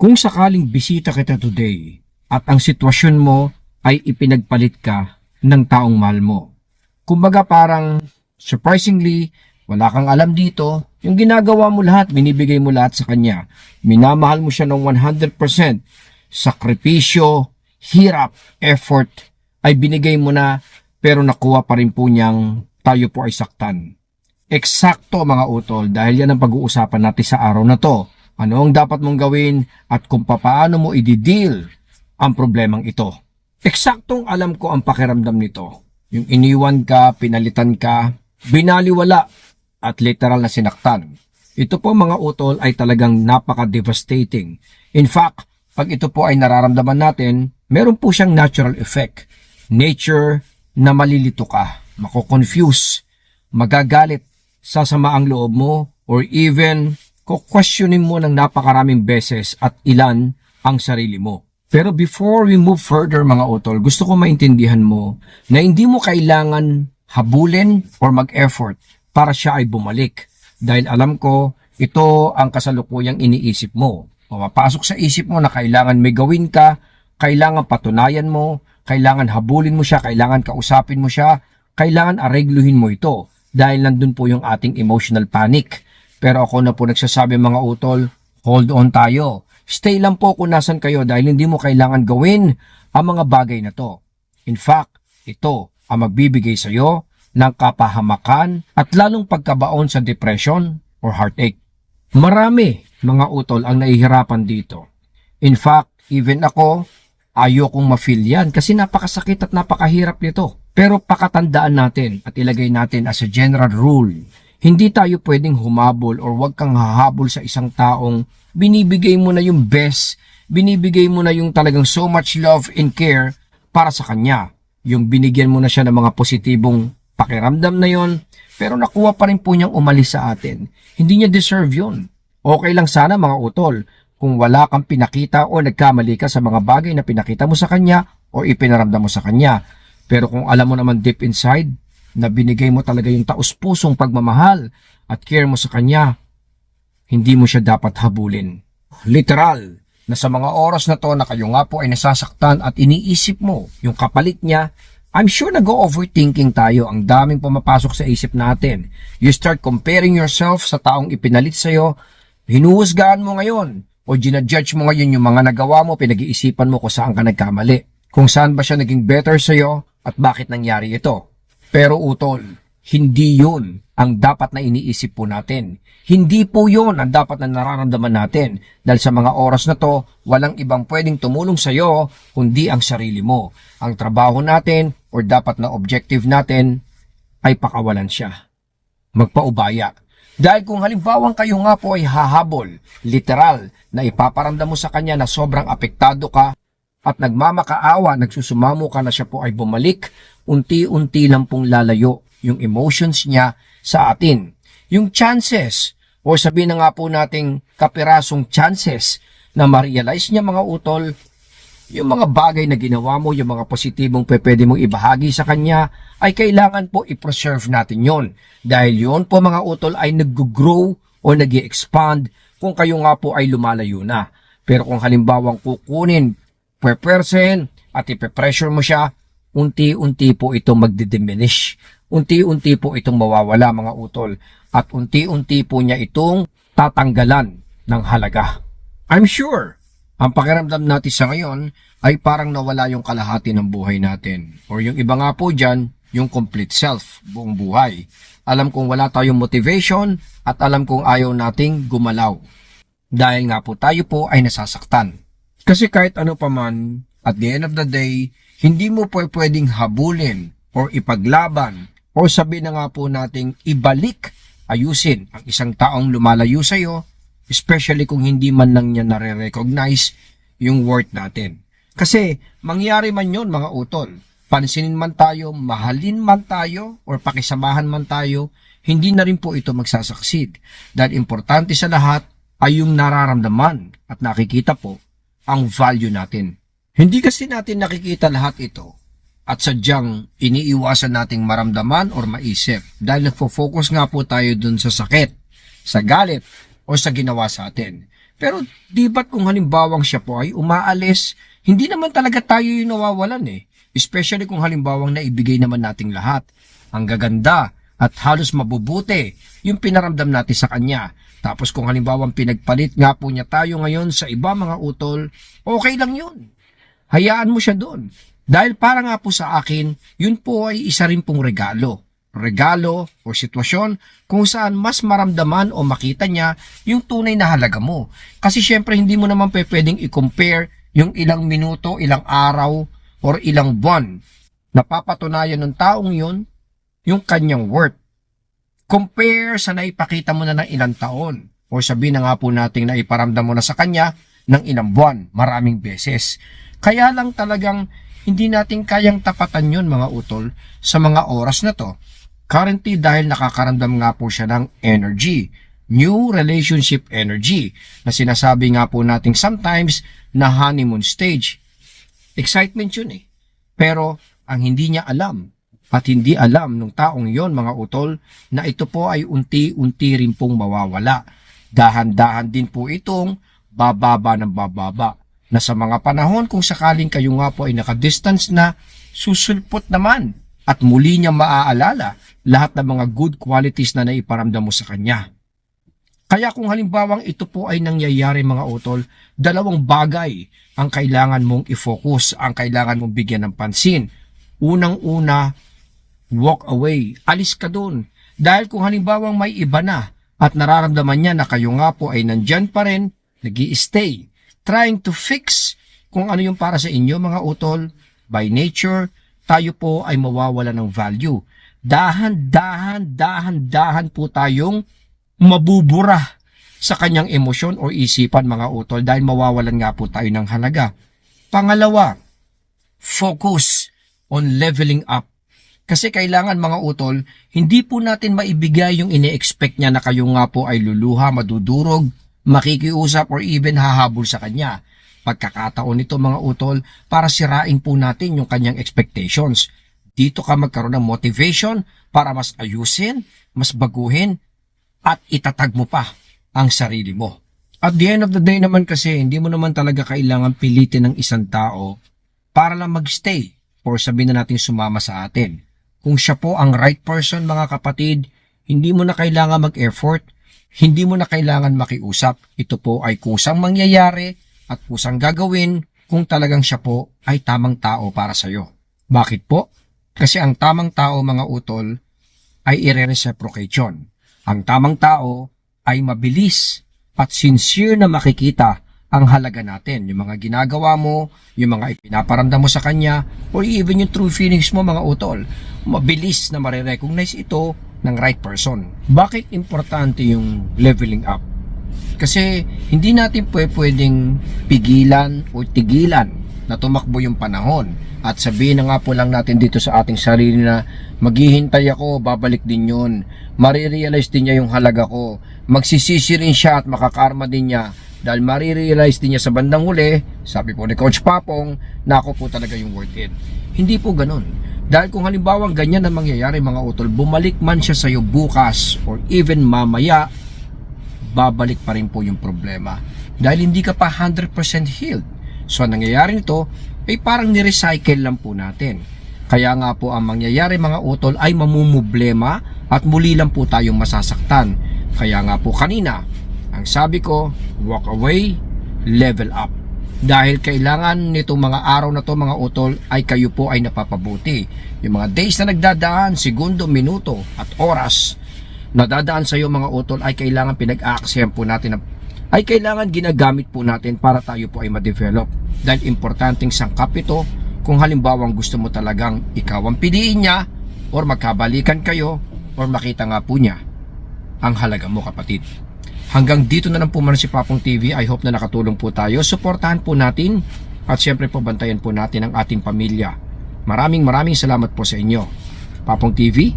Kung sakaling bisita kita today at ang sitwasyon mo ay ipinagpalit ka ng taong mahal mo. Kumbaga parang surprisingly, wala kang alam dito, yung ginagawa mo lahat, binibigay mo lahat sa kanya. Minamahal mo siya ng 100%. Sakripisyo, hirap, effort ay binigay mo na pero nakuha pa rin po niyang tayo po ay saktan. Eksakto mga utol dahil yan ang pag-uusapan natin sa araw na to. Ano ang dapat mong gawin at kung papaano mo i-deal ang problemang ito. Eksaktong alam ko ang pakiramdam nito. Yung iniwan ka, pinalitan ka, binaliwala at literal na sinaktan. Ito po mga utol ay talagang napaka-devastating. In fact, pag ito po ay nararamdaman natin, meron po siyang natural effect. Nature na malilito ka, mako-confuse, magagalit, sasama ang loob mo, or even kukwestiyonin mo ng napakaraming beses at ilan ang sarili mo. Pero before we move further mga utol, gusto ko maintindihan mo na hindi mo kailangan habulin or mag-effort para siya ay bumalik. Dahil alam ko, ito ang kasalukuyang iniisip mo. Pumapasok sa isip mo na kailangan may gawin ka, kailangan patunayan mo, kailangan habulin mo siya, kailangan kausapin mo siya, kailangan aregluhin mo ito. Dahil nandun po yung ating emotional panic. Pero ako na po nagsasabi mga utol, hold on tayo. Stay lang po kung nasan kayo dahil hindi mo kailangan gawin ang mga bagay na to. In fact, ito ang magbibigay sa iyo ng kapahamakan at lalong pagkabaon sa depression or heartache. Marami mga utol ang nahihirapan dito. In fact, even ako, ayokong ma-feel yan kasi napakasakit at napakahirap nito. Pero pakatandaan natin at ilagay natin as a general rule, hindi tayo pwedeng humabol or wag kang hahabol sa isang taong binibigay mo na yung best, binibigay mo na yung talagang so much love and care para sa kanya. Yung binigyan mo na siya ng mga positibong pakiramdam na yon, pero nakuha pa rin po niyang umalis sa atin. Hindi niya deserve yon. Okay lang sana mga utol, kung wala kang pinakita o nagkamali ka sa mga bagay na pinakita mo sa kanya o ipinaramdam mo sa kanya. Pero kung alam mo naman deep inside na binigay mo talaga yung taus-pusong pagmamahal at care mo sa kanya, hindi mo siya dapat habulin. Literal, na sa mga oras na to na kayo nga po ay nasasaktan at iniisip mo yung kapalit niya, I'm sure nag-overthinking tayo. Ang daming pumapasok sa isip natin. You start comparing yourself sa taong ipinalit sa'yo. Hinuhusgahan mo ngayon o ginadjudge mo ngayon yung mga nagawa mo, pinag-iisipan mo kung saan ka nagkamali. Kung saan ba siya naging better sa'yo at bakit nangyari ito. Pero utol, hindi yun ang dapat na iniisip po natin. Hindi po yun ang dapat na nararamdaman natin. Dahil sa mga oras na to, walang ibang pwedeng tumulong sa iyo kundi ang sarili mo. Ang trabaho natin or dapat na objective natin ay pakawalan siya. Magpaubaya. Dahil kung halimbawang kayo nga po ay hahabol, literal, na ipaparamdam mo sa kanya na sobrang apektado ka at nagmamakaawa, nagsusumamo ka na siya po ay bumalik, unti-unti lang pong lalayo yung emotions niya sa atin. Yung chances, o sabihin na nga po nating kapirasong chances na ma-realize niya mga utol, yung mga bagay na ginawa mo, yung mga positibong pwede mong ibahagi sa kanya, ay kailangan po i-preserve natin yon. Dahil yon po mga utol ay nag-grow o nag expand kung kayo nga po ay lumalayo na. Pero kung halimbawang kukunin per person at ipe-pressure mo siya, unti-unti po itong magdi-diminish. Unti-unti po itong mawawala mga utol. At unti-unti po niya itong tatanggalan ng halaga. I'm sure, ang pakiramdam natin sa ngayon ay parang nawala yung kalahati ng buhay natin. Or yung iba nga po dyan, yung complete self, buong buhay. Alam kong wala tayong motivation at alam kong ayaw nating gumalaw. Dahil nga po tayo po ay nasasaktan. Kasi kahit ano pa man, at the end of the day, hindi mo po pwedeng habulin or ipaglaban o sabi na nga po nating ibalik, ayusin ang isang taong lumalayo sa iyo, especially kung hindi man lang niya nare-recognize yung worth natin. Kasi mangyari man yon mga utol, pansinin man tayo, mahalin man tayo, or pakisamahan man tayo, hindi na rin po ito magsasucceed. Dahil importante sa lahat ay yung nararamdaman at nakikita po ang value natin. Hindi kasi natin nakikita lahat ito at sadyang iniiwasan nating maramdaman or maisip dahil nagfo-focus nga po tayo dun sa sakit, sa galit, o sa ginawa sa atin. Pero di ba't kung halimbawang siya po ay umaalis, hindi naman talaga tayo yung nawawalan eh. Especially kung halimbawang naibigay naman nating lahat. Ang gaganda at halos mabubuti yung pinaramdam natin sa kanya. Tapos kung halimbawang pinagpalit nga po niya tayo ngayon sa iba mga utol, okay lang yun. Hayaan mo siya doon. Dahil para nga po sa akin, yun po ay isa rin pong regalo. Regalo o sitwasyon kung saan mas maramdaman o makita niya yung tunay na halaga mo. Kasi syempre hindi mo naman pwedeng i-compare yung ilang minuto, ilang araw, or ilang buwan. Napapatunayan ng taong yun yung kanyang worth. Compare sa naipakita mo na ng ilang taon. O sabihin na nga po natin na iparamdam mo na sa kanya ng ilang buwan, maraming beses. Kaya lang talagang hindi natin kayang tapatan yun mga utol sa mga oras na to. Currently dahil nakakaramdam nga po siya ng energy. New relationship energy na sinasabi nga po nating sometimes na honeymoon stage. Excitement yun eh. Pero ang hindi niya alam at hindi alam ng taong yon mga utol na ito po ay unti-unti rin pong mawawala. Dahan-dahan din po itong bababa ng bababa na sa mga panahon kung sakaling kayo nga po ay nakadistance na susulpot naman at muli niya maaalala lahat ng mga good qualities na naiparamdam mo sa kanya. Kaya kung halimbawang ito po ay nangyayari mga utol, dalawang bagay ang kailangan mong i-focus, ang kailangan mong bigyan ng pansin. Unang-una, walk away. Alis ka doon. Dahil kung halimbawang may iba na at nararamdaman niya na kayo nga po ay nandyan pa rin, nag stay trying to fix kung ano yung para sa inyo mga utol. By nature, tayo po ay mawawala ng value. Dahan, dahan, dahan, dahan po tayong mabubura sa kanyang emosyon o isipan mga utol dahil mawawalan nga po tayo ng halaga. Pangalawa, focus on leveling up. Kasi kailangan mga utol, hindi po natin maibigay yung ine-expect niya na kayo nga po ay luluha, madudurog, makikiusap or even hahabol sa kanya. Pagkakataon nito mga utol para sirain po natin yung kanyang expectations. Dito ka magkaroon ng motivation para mas ayusin, mas baguhin, at itatag mo pa ang sarili mo. At the end of the day naman kasi, hindi mo naman talaga kailangan pilitin ng isang tao para lang magstay or sabihin na natin sumama sa atin. Kung siya po ang right person mga kapatid, hindi mo na kailangan mag-effort, hindi mo na kailangan makiusap. Ito po ay kusang mangyayari at kusang gagawin kung talagang siya po ay tamang tao para sa'yo. Bakit po? Kasi ang tamang tao mga utol ay ire-reciprocate yun. Ang tamang tao ay mabilis at sincere na makikita ang halaga natin. Yung mga ginagawa mo, yung mga ipinaparamdam mo sa kanya, or even yung true feelings mo mga utol. Mabilis na marirecognize ito ng right person. Bakit importante yung leveling up? Kasi hindi natin pwedeng pigilan o tigilan na tumakbo yung panahon. At sabihin na nga po lang natin dito sa ating sarili na maghihintay ako, babalik din yun. Marirealize din niya yung halaga ko. Magsisisi rin siya at makakarma din niya dahil marirealize din niya sa bandang huli, sabi po ni Coach Papong, na ako po talaga yung worth it. Hindi po ganun. Dahil kung halimbawa ganyan ang mangyayari mga utol, bumalik man siya sa iyo bukas or even mamaya, babalik pa rin po yung problema. Dahil hindi ka pa 100% healed. So, ang nangyayari nito, ay parang ni-recycle lang po natin. Kaya nga po ang mangyayari mga utol ay mamumblema at muli lang po tayong masasaktan. Kaya nga po kanina, ang sabi ko, walk away, level up. Dahil kailangan nitong mga araw na to mga utol ay kayo po ay napapabuti. Yung mga days na nagdadaan, segundo, minuto at oras na dadaan sa iyo mga utol ay kailangan pinag-aaksiyan po natin na ay kailangan ginagamit po natin para tayo po ay ma-develop. Dahil importanteng sangkap ito kung halimbawang gusto mo talagang ikaw ang piliin niya or magkabalikan kayo or makita nga po niya ang halaga mo kapatid. Hanggang dito na lang po muna si Papong TV. I hope na nakatulong po tayo. Suportahan po natin at syempre po bantayan po natin ang ating pamilya. Maraming maraming salamat po sa inyo. Papong TV,